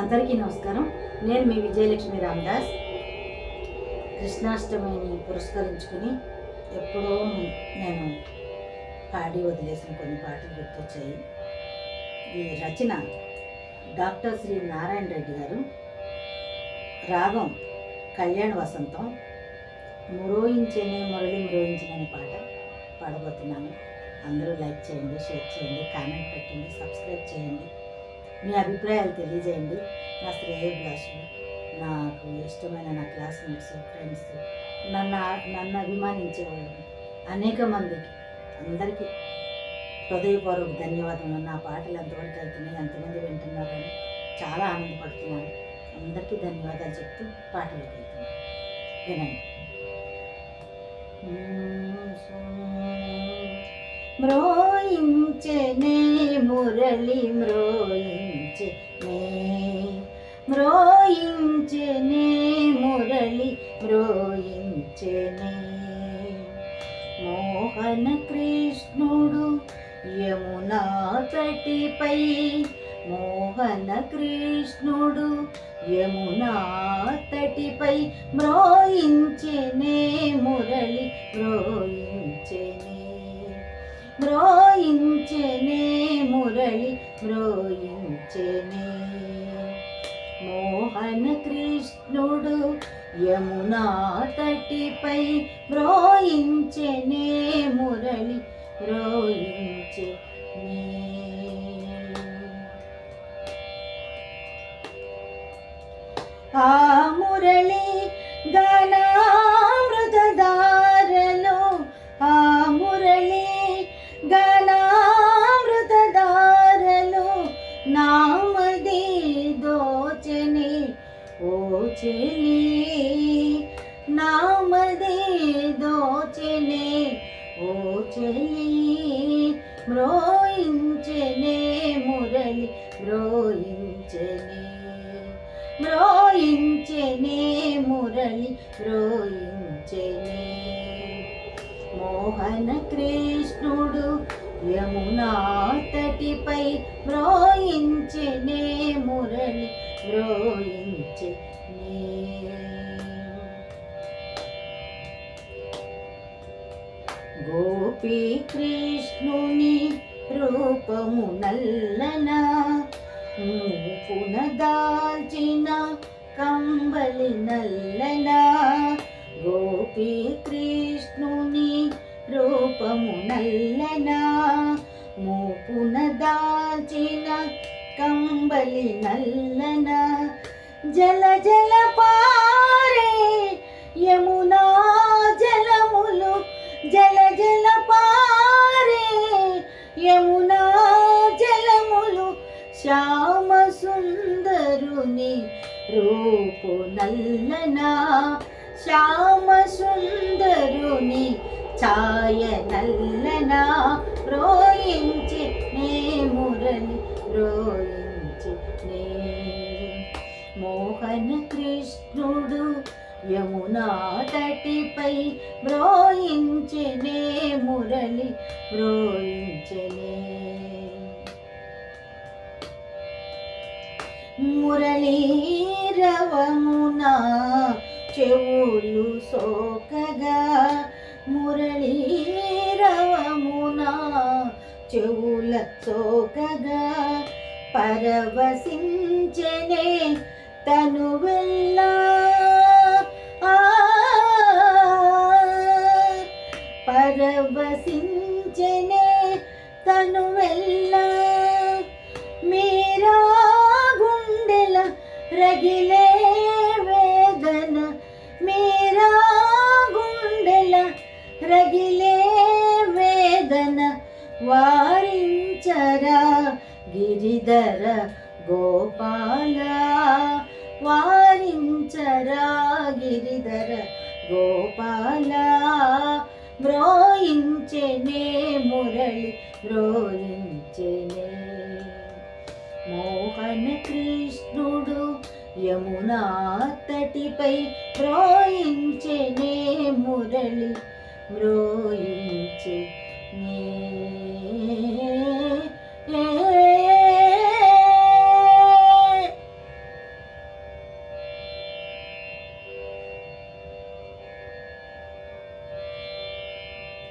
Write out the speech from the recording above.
అందరికీ నమస్కారం. నేను మీ విజయలక్ష్మి రామదాస్. కృష్ణాష్టమిని పురస్కరించుకుని ఎప్పుడో నేను పాడి వదిలేసిన కొన్ని పాటలు గుర్తొచ్చాయి. ఈ రచన డాక్టర్ శ్రీ నారాయణ రెడ్డి గారు. రాగం కళ్యాణ వసంతం. మురోయించనే మురళి మురోయించనని పాట పాడబోతున్నాను. అందరూ లైక్ చేయండి షేర్ చేయండి కామెంట్ పెట్టండి సబ్స్క్రైబ్ చేయండి. మీ అభిప్రాయాలు తెలియజేయండి. నా శ్రేయోభిలాషులు నాకు ఇష్టమైన నా క్లాస్మేట్స్ ఫ్రెండ్స్ నన్ను నన్ను అభిమానించే వాళ్ళు అనేక మందికి అందరికీ హృదయపూర్వక ధన్యవాదములు. నా పాటలు ఎంతవరకు వెళ్తున్నాయి ఎంతమంది వింటున్నారని చాలా ఆనందపడుతున్నాను. అందరికీ ధన్యవాదాలు చెప్తూ పాటలకు వెళ్తున్నాను వినండి. మ్రోయించెనే మురళి మ్రోయించెనే మ్రోయించెనే మురళి మ్రోయించెనే మోహన కృష్ణుడు యమునా తటిపై మోహన కృష్ణుడు యమునా తటిపై మ్రోయించెనే మురళి మ్రోయించెనే మ్రోయించెనే మురళి మ్రోయించెనే మోహన కృష్ణుడు యమునా తటిపై మ్రోయించెనే మురళి మ్రోయించే ఆ మురళి గానామృతదారలో ఓ చెలి నామది దోచని ఓ చెలి మ్రోయించనే మురళి మ్రోయించనే. మ్రోయించెనే మురళి మ్రోయించెనే. మోహన కృష్ణుడు యమునా తటిపై మ్రోయించెనే మురళి మ్రోయించెనే గోపీ కృష్ణుని రూపము నల్లన పునదాల్చిన కంబలి నల్లన. గోపీ కృష్ణుని రూపము నల్లన మూపున దాచిన కంబలి నల్లన. జల జల పారే యమునా జలములు. జల జల పారే యమునా జలములు. శ్యామ సుందరుని రూపు నల్లనా. శ్యామ సుందరుని ఛాయ నల్లనా. రోయించి నే మురళి రోయించి నే మోహన కృష్ణుడు యమునా తటిపై మ్రోయించనే మురళి మ్రోయించనే మురళీరవమునా చెవులు సోకగా మురళీరవమునా చెవుల సోకగా పరవశించనే తను వెళ్ళా. పరవశించనే తను వెళ్ళా. మీరా గుండెల రగిలే వేదన. మీరా గుండెల రగిలే వేదన. వారించరా గిరిధర గోపాల. వారించరా గిరిధర గోపాల మ్రోయించెనే మురళి మ్రోయించెనే. మోహన కృష్ణుడు యమునా తటిపై మ్రోయించెనే మురళి మ్రోయించెనే.